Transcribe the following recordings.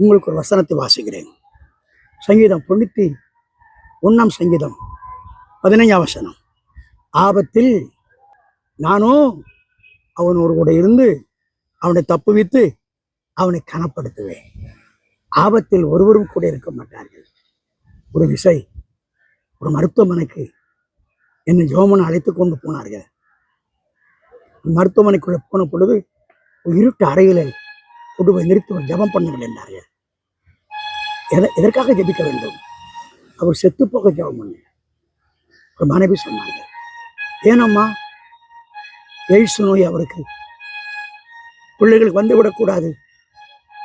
உங்களுக்கு ஒரு வசனத்தை வாசிக்கிறேன். சங்கீதம் தொண்ணூற்றி ஒன்றாம் சங்கீதம் பதினைஞ்சாம் வசனம். ஆபத்தில் நானும் அவன் ஒரு கூட இருந்து அவனை தப்புவித்து அவனை கனப்படுத்துவேன். ஆபத்தில் ஒருவரும் கூட இருக்க மாட்டார்கள். ஒரு விசை ஒரு மருத்துவமனைக்கு என்னை ஜோமனை அழைத்து கொண்டு போனார்கள். மருத்துவமனைக்குள்ளே போன பொழுது ஒரு இருட்டு அறையில் கொண்டு போய் நிறுத்தி ஒரு ஜபம் பண்ணுங்கள் என்றார்கள். எத- எதற்காக ஜெபிக்க வேண்டும்? அவர் செத்து போக ஜெபம் பண்ணு. ஒரு மனைவி சொன்னார்கள் ஏனம்மா எய்ட்ஸ் நோய் அவருக்கு. பிள்ளைகளுக்கு வந்து விடக்கூடாது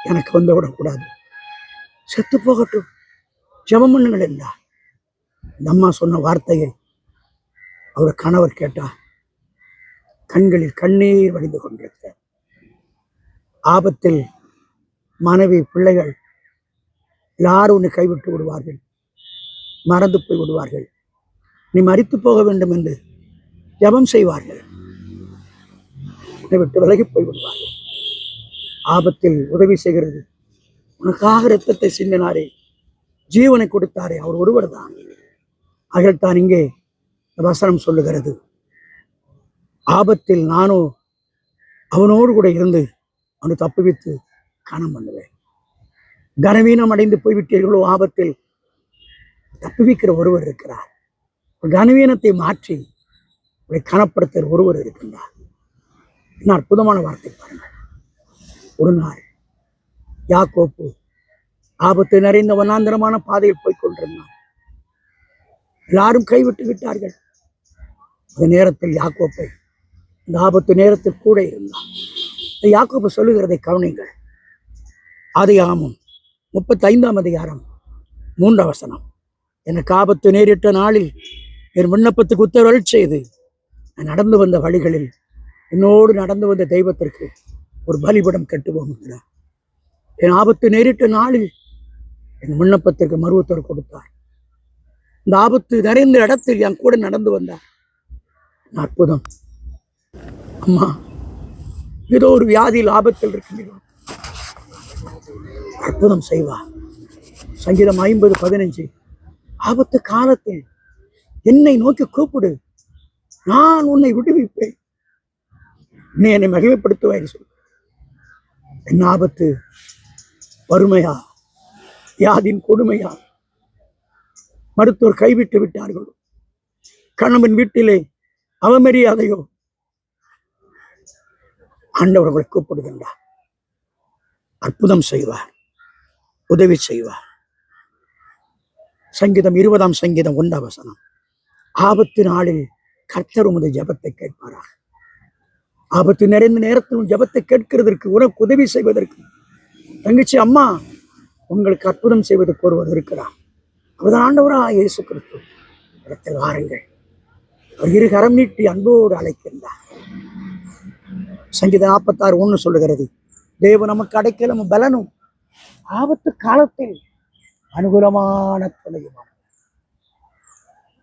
எனக்கு வந்து விடக்கூடாது செத்து போகட்டும் ஜபம் பண்ணுங்கள் என்றார். இந்த அம்மா சொன்ன வார்த்தையை அவர் கணவர் கேட்டார். கண்களில் கண்ணீர் வடிந்து கொண்டிருக்கிறார் ஆபத்தில் மனைவி பிள்ளைகள் எல்லாரும் உன்னை கைவிட்டு விடுவார்கள். மறந்து போய் விடுவார்கள். நீ மறித்து போக வேண்டும் என்று ஜபம் செய்வார்கள். உன்னை விட்டு விலகி போய் விடுவார்கள். ஆபத்தில் உதவி செய்கிறது. உனக்காக இரத்தத்தை சிந்தினாரே. ஜீவனை கொடுத்தாரே. அவர் ஒருவர் தான் தான் இங்கே வசனம் சொல்லுகிறது. ஆபத்தில் நானோ அவனோடு கூட இருந்து அவனை தப்புவித்து கணம் பண்ணுவேன் கனவீனம் அடைந்து போய்விட்டீர்களோ ஆபத்தில் தப்புவிக்கிற ஒருவர் இருக்கிறார். கனவீனத்தை மாற்றி உங்களை கனப்படுத்துகிற ஒருவர் இருக்கின்றார். என்ன அற்புதமான வார்த்தை பாருங்கள். ஒரு நாள் யாக்கோப்பு ஆபத்து நிறைந்த வண்ணாந்திரமான பாதையில் போய்கொண்டிருந்தான் எல்லாரும் கைவிட்டு விட்டார்கள். அந்த நேரத்தில் யாக்கோப்பை இந்த ஆபத்து நேரத்தில் கூட இருந்தான். யாக்கோப்பு சொல்லுகிறதை கவனிங்கள் ஆதியாகமும் முப்பத்தி ஐந்தாம் அதிகாரம் மூன்றாம் வசனம். எனக்கு ஆபத்து நேரிட்ட நாளில் என் விண்ணப்பத்துக்கு உத்தரவல் செய்து நான் நடந்து வந்த வழிகளில் என்னோடு நடந்து வந்த தெய்வத்திற்கு ஒரு பலிபடம் கட்டுவோம் என்கிறார் என் ஆபத்து நேரிட்ட நாளில் என் விண்ணப்பத்திற்கு மருவத்தர் கொடுத்தார். இந்த ஆபத்து நிறைந்த இடத்தில் என் கூட நடந்து வந்தார். அற்புதம். அம்மா ஏதோ ஒரு வியாதியில் ஆபத்தில் இருக்கிறீர்கள் அற்புதம் செய்வா. சங்கீதம் ஐம்பது பதினஞ்சு. ஆபத்து காலத்தில் என்னை நோக்கி கூப்பிடு. நான் உன்னை விடுவிப்பேன். நீ என்னை மகிமைப்படுத்துவாய் சொல் என்ன ஆபத்து வறுமையா? யாதின் கொடுமையா? மருத்துவர் கைவிட்டு விட்டார்கள்? கணவன் வீட்டிலே அவமரியாதையோ? ஆண்டவர் அவரை கூப்பிடுகின்றார். அற்புதம் செய்வார். உதவி செய்வார். சங்கீதம் இருபதாம் சங்கீதம் ஒன்றாம் வசனம். ஆபத்து நாளில் கர்த்தர் உமது ஜெபத்தை கேட்பாராக. ஆபத்து நிறைந்த நேரத்தில் ஜபத்தை ஜெபத்தை கேட்கிறதற்கு உனக்கு உதவி செய்வதற்கு. தங்கச்சி அம்மா உங்களுக்கு அற்புதம் செய்வதற்கு ஒருவர் இருக்கிறார் அவர்தான் ஆண்டவரா இயேசு கிறிஸ்து. இடத்தில் வாருங்கள். அவர் இரு கரம் நீட்டி அன்போடு அழைக்கின்றார். சங்கீதம் நாற்பத்தாறு ஒன்று சொல்லுகிறது. தேவ நமக்கு அடைக்கலும் பலனும் ஆபத்து காலத்தில் அனுகூலமான துணையுமான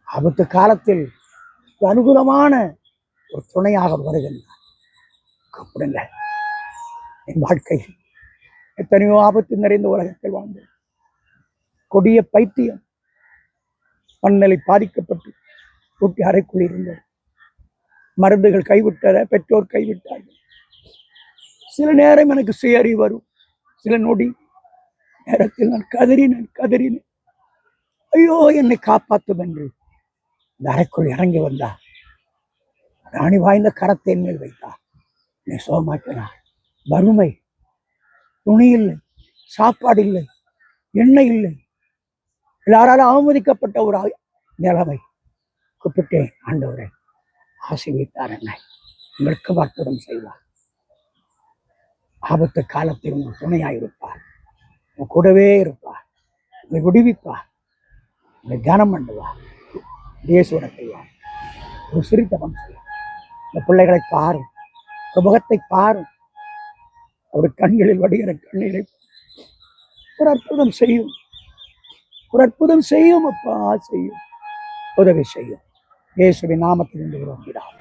ஆபத்து காலத்தில் அனுகூலமான ஒரு துணையாக வருகின்றார். கூப்பிடுங்கள். என் வாழ்க்கையில் எத்தனையோ ஆபத்து நிறைந்த உலகத்தில் வாழ்ந்தேன் கொடிய பைத்தியம் மண்ணலை பாதிக்கப்பட்டு ஊட்டி அறைக்குள் இருந்தது மருந்துகள் கைவிட்டத பெற்றோர் கைவிட்டார்கள். சில நேரம் எனக்கு சுயறி வரும். சில நொடி நேரத்தில் நான் கதறினேன் கதறினேன். ஐயோ என்னை காப்பாற்றும் என்று இந்த அறைக்குள் இறங்கி வந்தார் ராணி வாய்ந்த கரத்தை மேல் வைத்தார் என்னை சோமாக்கினார் வறுமை. துணி இல்லை. சாப்பாடு இல்லை. எண்ணெய் இல்லை. எல்லாராலும் அவமதிக்கப்பட்ட ஒரு ஆ- நிலைமை. கூப்பிட்டேன் ஆண்டவரை. ஆசீர்வித்தார் என்னை. உங்களுக்கு அற்புதம் செய்வார். ஆபத்து காலத்தில் உங்கள் துணையாயிருப்பார் உன் கூடவே இருப்பார். உங்களை விடுவிப்பார். உங்களை தியானம் பண்ணுவார். தேசுவர செய்வார் ஒரு சிரித்தவன் செய்வார் இந்த பிள்ளைகளை பாரும். ஒரு முகத்தை பாரும். ஒரு கண்களில் வடிகிற கண்ணீரை ஒரு அற்புதம் செய்யும். ஒரு அற்புதம் செய்யும். அப்பா செய்யும். உதவி செய்யும். இயேசுவின் நாமத்தில் இருந்து விரும்புகிறார்